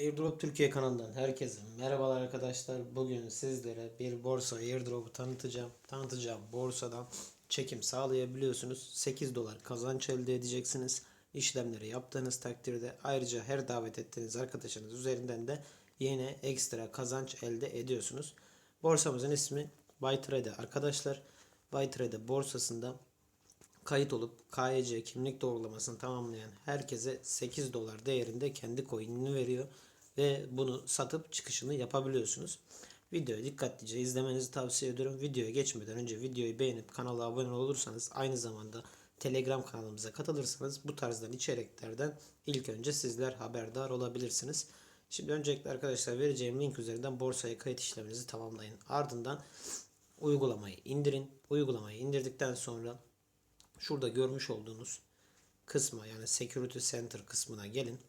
Airdrop Türkiye kanalından herkese merhabalar arkadaşlar. Bugün sizlere bir borsa airdrop'u tanıtacağım. Tanıtacağım borsadan çekim sağlayabiliyorsunuz. 8 dolar kazanç elde edeceksiniz. İşlemleri yaptığınız takdirde ayrıca her davet ettiğiniz arkadaşınız üzerinden de yine ekstra kazanç elde ediyorsunuz. Borsamızın ismi Bytrade arkadaşlar. Bytrade borsasında kayıt olup KYC kimlik doğrulamasını tamamlayan herkese 8 dolar değerinde kendi coin'ini veriyor ve bunu satıp çıkışını yapabiliyorsunuz. Videoyu dikkatlice izlemenizi tavsiye ediyorum. Videoya geçmeden önce videoyu beğenip kanala abone olursanız aynı zamanda Telegram kanalımıza katılırsanız bu tarzdan içeriklerden ilk önce sizler haberdar olabilirsiniz. Şimdi öncelikle arkadaşlar vereceğim link üzerinden borsaya kayıt işleminizi tamamlayın. Ardından uygulamayı indirin. Uygulamayı indirdikten sonra şurada görmüş olduğunuz kısma yani Security Center kısmına gelin.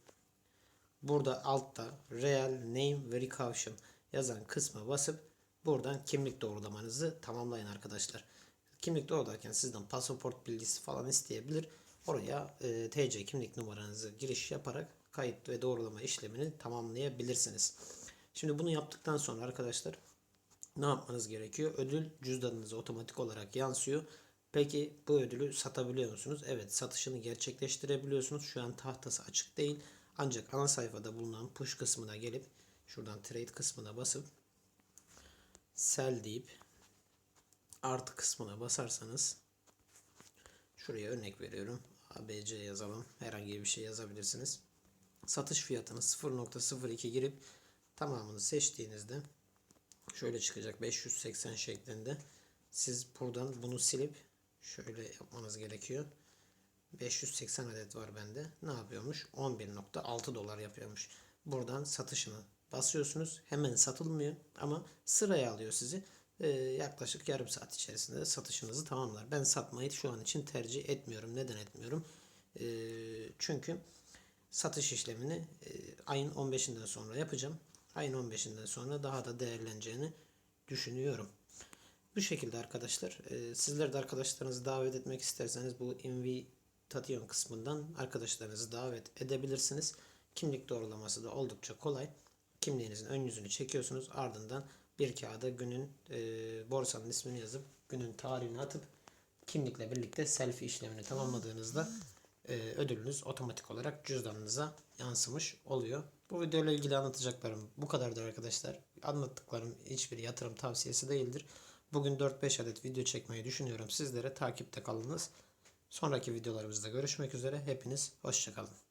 Burada altta Real Name Verification yazan kısma basıp buradan kimlik doğrulamanızı tamamlayın arkadaşlar. Kimlik doğrularken sizden pasaport bilgisi falan isteyebilir. Oraya e, TC kimlik numaranızı giriş yaparak kayıt ve doğrulama işlemini tamamlayabilirsiniz. Şimdi bunu yaptıktan sonra arkadaşlar ne yapmanız gerekiyor? Ödül cüzdanınıza otomatik olarak yansıyor. Peki bu ödülü satabiliyor musunuz? Evet satışını gerçekleştirebiliyorsunuz. Şu an tahtası açık değil. Ancak ana sayfada bulunan push kısmına gelip şuradan trade kısmına basıp sell deyip artı kısmına basarsanız şuraya örnek veriyorum. ABC yazalım. Herhangi bir şey yazabilirsiniz. Satış fiyatını 0.02 girip tamamını seçtiğinizde şöyle çıkacak 580 şeklinde. Siz buradan bunu silip şöyle yapmanız gerekiyor. 580 adet var bende. Ne yapıyormuş? 11.6 dolar yapıyormuş. Buradan satışını basıyorsunuz. Hemen satılmıyor ama sıraya alıyor sizi. Ee, yaklaşık yarım saat içerisinde satışınızı tamamlar. Ben satmayı şu an için tercih etmiyorum. Neden etmiyorum? Ee, çünkü satış işlemini e, ayın 15'inden sonra yapacağım. Ayın 15'inden sonra daha da değerleneceğini düşünüyorum. Bu şekilde arkadaşlar. E, sizler de arkadaşlarınızı davet etmek isterseniz bu invitation kısmından arkadaşlarınızı davet edebilirsiniz. Kimlik doğrulaması da oldukça kolay. Kimliğinizin ön yüzünü çekiyorsunuz. Ardından bir kağıda günün e, borsanın ismini yazıp günün tarihini atıp kimlikle birlikte selfie işlemini tamamladığınızda e, ödülünüz otomatik olarak cüzdanınıza yansımış oluyor. Bu videoyla ilgili anlatacaklarım bu kadardır arkadaşlar. Anlattıklarım hiçbir yatırım tavsiyesi değildir. Bugün 4-5 adet video çekmeyi düşünüyorum. Sizlere takipte kalınız. Sonraki videolarımızda görüşmek üzere. Hepiniz hoşçakalın.